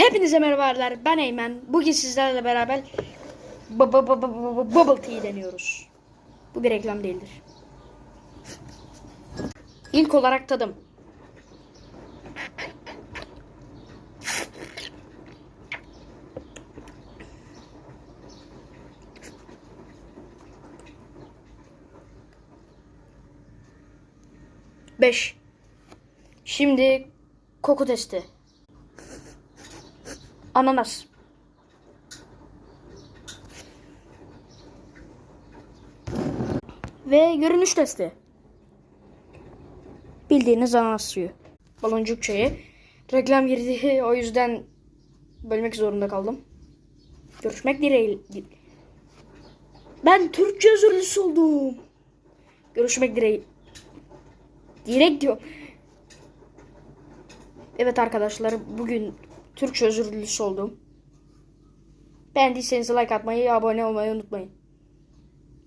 Hepinize merhabalar. Ben Eymen. Bugün sizlerle beraber bu- bu- bu- bu- bu- Bubble Tea deniyoruz. Bu bir reklam değildir. İlk olarak tadım. Beş. Şimdi koku testi. Ananas. Ve görünüş testi. Bildiğiniz ananas suyu. Baloncuk çayı. Reklam girdi o yüzden bölmek zorunda kaldım. Görüşmek dileğiyle. Ben Türkçe özürlüsü oldum. Görüşmek dileğiyle. Direkt diyor. Evet arkadaşlar bugün Türkçe özürlüsü oldum. Beğendiyseniz like atmayı, abone olmayı unutmayın.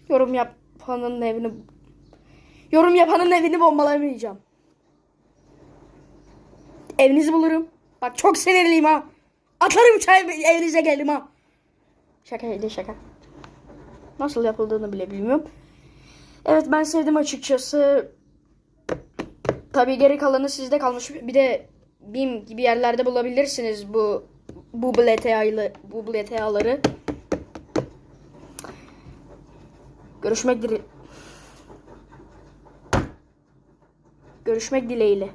Yorum yapanın evini Yorum yapanın evini bombalamayacağım. Evinizi bulurum. Bak çok sinirliyim ha. Atarım çay evinize geldim ha. Şakaydı şaka. Nasıl yapıldığını bile bilmiyorum. Evet ben sevdim açıkçası. Tabii geri kalanı sizde kalmış. Bir de BİM gibi yerlerde bulabilirsiniz bu bu BLTA'ları. Bu BLTA'ları. Görüşmek dile Görüşmek dileğiyle.